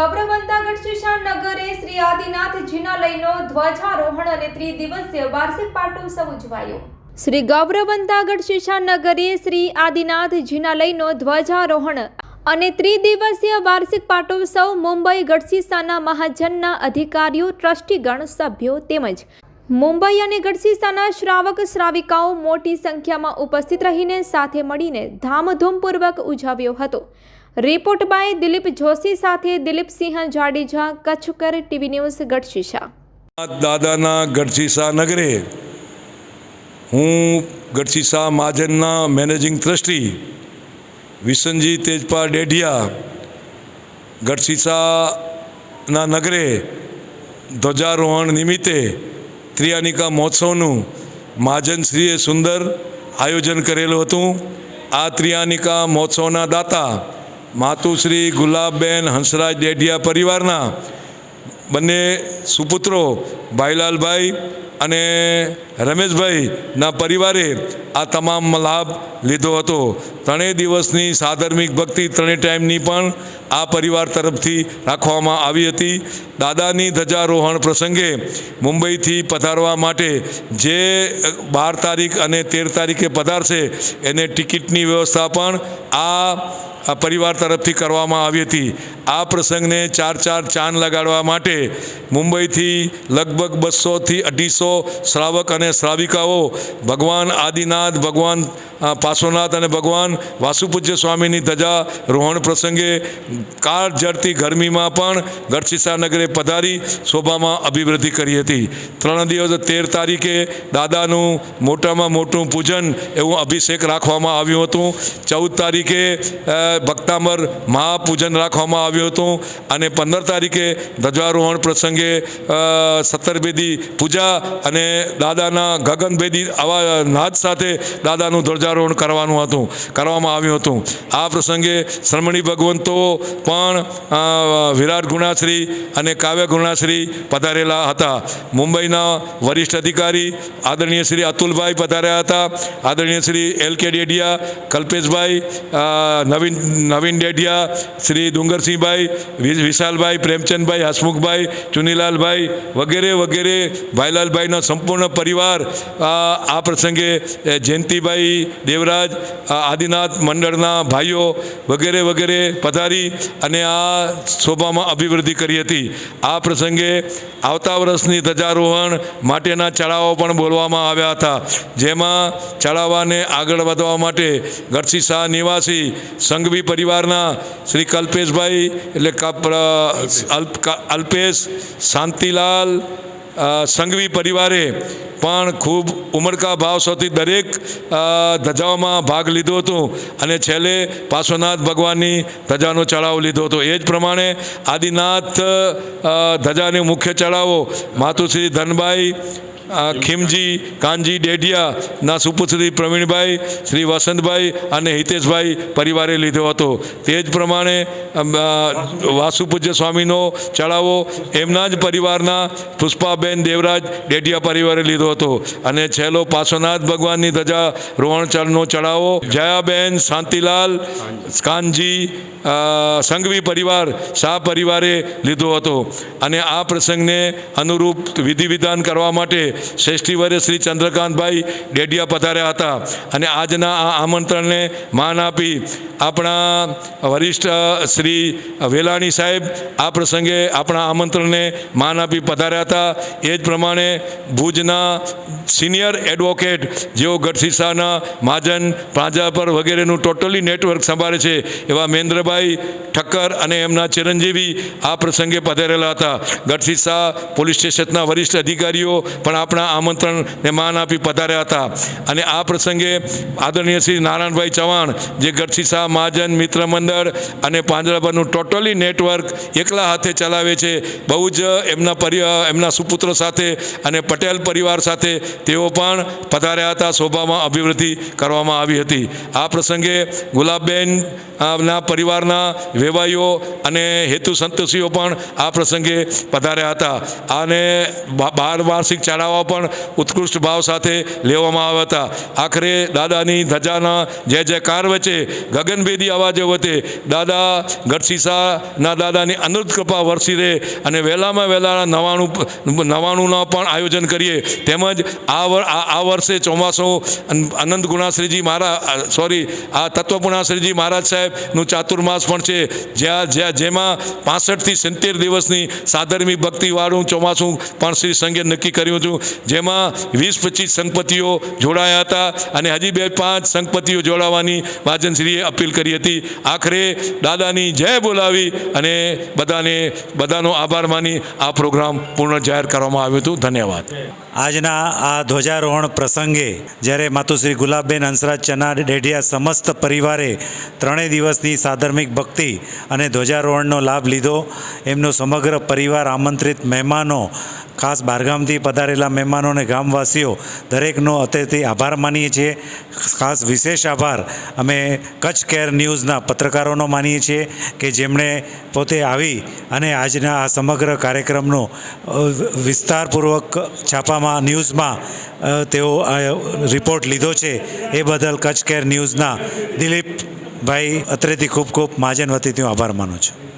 ગૌરવંતા ગઢશીશા નગરે શ્રી આદિનાથ જિનાલયનો ધ્વજારોહણ અને ત્રિદિવસીય વાર્ષિક પાટોત્સવ ઉજવાયો. શ્રી ગૌરવંતા ગઢશીશા નગરે શ્રી આદિનાથ જિનાલયનો ધ્વજારોહણ અને ત્રિદિવસીય વાર્ષિક પાટોત્સવ મુંબઈ ગઢશીસાના મહાજનના અધિકારીઓ, ટ્રસ્ટીગણ, સભ્યો તેમજ મુંબઈ અને ગઢસીસાના શ્રાવક શ્રાવિકાઓ મોટી સંખ્યામાં ઉપસ્થિત રહીને સાથે મળીને ધામધૂમપૂર્વક ઉજવ્યો હતો. રિપોર્ટ બાય દિલીપ જોશી સાથે દિલીપસિંહ જાડેજા, કચ્છકર ટીવી ન્યૂઝ, ગઢશીશા. દાદાના ગઢશીશા નગરે હું ગઢશીશા મહાજનના મેનેજિંગ ટ્રસ્ટી વિસનજી તેજપા ડેઢિયા ગઢશીશાના નગરે ધ્વજારોહણ નિમિત્તે ત્રિયાનિકા મહોત્સવનું મહાજનશ્રીએ સુંદર આયોજન કરેલું હતું. આ ત્રિયાનિકા મહોત્સવના દાતા માતુશ્રી ગુલાબબેન હંસરાજ ડેઢિયા પરિવારના બંને સુપુત્રો ભાઈલાલભાઈ અને રમેશભાઈના પરિવારે આ તમામ લાભ લીધો હતો. ત્રણેય દિવસની સાધર્મિક ભક્તિ ત્રણેય ટાઈમની પણ આ પરિવાર તરફથી રાખવામાં આવી હતી. દાદાની ધજારોહણ પ્રસંગે મુંબઈથી પધારવા માટે જે બાર તારીખ અને તેર તારીખે પધારશે, એને ટિકિટની વ્યવસ્થા પણ આ આ પરિવાર તરફથી કરવામાં આવી હતી. આ પ્રસંગને ચાર ચાર ચાંદ લગાડવા માટે મુંબઈથી લગભગ બસોથી અઢીસો શ્રાવક અને શ્રાવિકાઓ, ભગવાન આદિનાથ, ભગવાન પાર્શ્વનાથ અને ભગવાન વાસુપૂજ્ય સ્વામીની ધજા રોહણ પ્રસંગે કાળ જડતી ગરમીમાં પણ ગઢસીસા નગરે પધારી શોભામાં અભિવૃદ્ધિ કરી હતી. ત્રણ દિવસ તેર તારીખે દાદાનું મોટામાં મોટું પૂજન એવું અભિષેક રાખવામાં આવ્યું હતું. ચૌદ તારીખે અ, ભક્તાંબર મહાપૂજન રાખવામાં આવ્યું હતું અને પંદર તારીખે ધ્વજારોહણ પ્રસંગે સત્તરભેદી પૂજા અને દાદાના ગગનભેદી આવા નાદ સાથે દાદાનું ધ્વજારોહણ કરવાનું હતું કરવામાં આવ્યું હતું. આ પ્રસંગે શ્રમણી ભગવંતો પણ વિરાટ ગુણાશ્રી અને કાવ્ય ગુણાશ્રી પધારેલા હતા. મુંબઈના વરિષ્ઠ અધિકારી આદરણીય શ્રી અતુલભાઈ પધાર્યા હતા. આદરણીય શ્રી એલ કે ડેડિયા કલ્પેશભાઈ નવીન નવીન ડેઢિયા, શ્રી ડુંગરસિંહભાઈ વિશાલભાઈ, પ્રેમચંદભાઈ, હસમુખભાઈ, ચુનીલાલભાઈ વગેરે વગેરે ભાઈલાલભાઈનો સંપૂર્ણ પરિવાર, આ પ્રસંગે જયંતિભાઈ દેવરાજ આદિનાથ મંડળના ભાઈઓ વગેરે વગેરે પધારી અને આ શોભામાં અભિવૃદ્ધિ કરી હતી. આ પ્રસંગે આવતા વર્ષની ધ્વજારોહણ માટેના ચડાવો પણ બોલવામાં આવ્યા હતા. જેમાં ચડાવાને આગળ વધવા માટે ગઢસીસા નિવાસી સંઘવી પરિવારના શ્રી કલ્પેશભાઈ એટલે અલ્પેશ શાંતિલાલ સંઘવી પરિવારે પણ ખૂબ ઉમળકા ભાવ સૌથી દરેક ધજાઓમાં ભાગ લીધો હતો. અને છેલ્લે પાર્શ્વનાથ ભગવાનની ધજાનો ચઢાવો લીધો હતો. એ જ પ્રમાણે આદિનાથ ધજાને મુખ્ય ચઢાવો માતુશ્રી ધનબાઈ ખીમજી, કાનજી ડેઢિયાના સુપુત્રી પ્રવીણભાઈ, શ્રી વસંતભાઈ અને હિતેશભાઈ પરિવારે લીધો હતો. તે જ પ્રમાણે વાસુપૂજ્ય સ્વામીનો ચડાવો એમના જ પરિવારના પુષ્પાબેન દેવરાજ ડેઢિયા પરિવારે લીધો હતો. અને છેલ્લો પાર્શ્વનાથ ભગવાનની ધજા રોહણચરનો ચડાવો જયાબેન, શાંતિલાલ, કાનજી સંઘવી પરિવાર, શાહ પરિવારે લીધો હતો. અને આ પ્રસંગને અનુરૂપ વિધિ વિધાન કરવા માટે શ્રેષ્ઠીવરે શ્રી ચંદ્રકાંતભાઈ ડેડિયા પધાર્યા હતા. અને આજના આ આમંત્રણને માન આપી આપણા વરિષ્ઠ શ્રી વેલાણી સાહેબ આ પ્રસંગે આપણા આમંત્રણને માન આપી પધાર્યા હતા. એ જ પ્રમાણે ભુજના સિનિયર એડવોકેટ જેઓ ગઢસીસાના મહાજન પ્રાંજાપર વગેરેનું ટોટલી નેટવર્ક સંભાળે છે, એવા મહેન્દ્રભાઈ ઠક્કર અને એમના ચિરંજીવી આ પ્રસંગે પધારેલા હતા. ગઢસીસા પોલીસ સ્ટેશનના વરિષ્ઠ અધિકારીઓ પણ આપણા આમંત્રણને માન આપી પધાર્યા હતા. અને આ પ્રસંગે આદરણીય શ્રી નારાયણભાઈ ચૌહાણ જે ગઢસીસા મહાજન મિત્ર મંડળ અને પાંજરાપરનું ટોટલી નેટવર્ક એકલા હાથે ચલાવે છે, બહુ જ એમના પરિ એમના સુપુત્રો સાથે અને પટેલ પરિવાર સાથે તેઓ પણ પધાર્યા હતા. શોભામાં અભિવૃદ્ધિ કરવામાં આવી હતી. આ પ્રસંગે ગુલાબબેન ના પરિવારના વેવાઈઓ અને હેતુ સંતોષીઓ પણ આ પ્રસંગે પધાર્યા હતા. અને બાર વાર્ષિક ચડાવવા પણ ઉત્કૃષ્ટ ભાવ સાથે લેવામાં આવ્યા હતા. આખરે દાદાની ધજાના જય જયકાર વચ્ચે ગગનભેદી અવાજો વચ્ચે દાદા ગઢસીસાના દાદાની અનુત કૃપા વરસી રહે અને વહેલામાં વહેલા નવાણું, નવાણુંના પણ આયોજન કરીએ તેમજ આ આ વર્ષે ચોમાસું અન- અનંત ગુણાશ્રીજી મહારાજ સોરી, આ તત્વગુણાશ્રીજી મહારાજ સાહેબનું ચાતુર્માસ પણ છે. જ્યાં જ્યાં, જેમાં પાસઠથી સિત્તેર દિવસની સાદરમી ભક્તિવાળું ચોમાસું પણ શ્રી સંઘે નક્કી કર્યું હતું. જેમાં વીસ પચીસ સંગપતિઓ જોડાયા હતા અને હજી બે, પાંચ સંગપતિઓ જોડાવાની વાજનશ્રીએ અપીલ કરી હતી. આખરે દાદાની જય બોલાવી અને બધાને, બધાનો આભાર માની આ પ્રોગ્રામ પૂર્ણ જાહેર કરવામાં આવ્યું હતું. ધન્યવાદ. આજના આ ધ્વજારોહણ પ્રસંગે જ્યારે માતુશ્રી ગુલાબબેન હંસરાજ ચના ડેઢિયા સમસ્ત પરિવારે ત્રણેય દિવસની સાધર્મિક ભક્તિ અને ધ્વજારોહણનો લાભ લીધો. એમનો સમગ્ર પરિવાર આમંત્રિત મહેમાનો, ખાસ બહારગામથી પધારેલા મહેમાનો અને ગામવાસીઓ, દરેકનો અત્યારથી આભાર માનીએ છીએ. ખાસ વિશેષ આભાર અમે કચ્છ કેર ન્યૂઝના પત્રકારોનો માનીએ છીએ કે જેમણે પોતે આવી અને આજના આ સમગ્ર કાર્યક્રમનો વિસ્તારપૂર્વક છાપામાં ન્યૂઝમાં તેઓ રિપોર્ટ લીધો છે એ બદલ કચ્છ કેર ન્યૂઝના દિલીપભાઈ અત્રેથી ખૂબ ખૂબ મહાજન વતીથી હું આભાર માનું છું.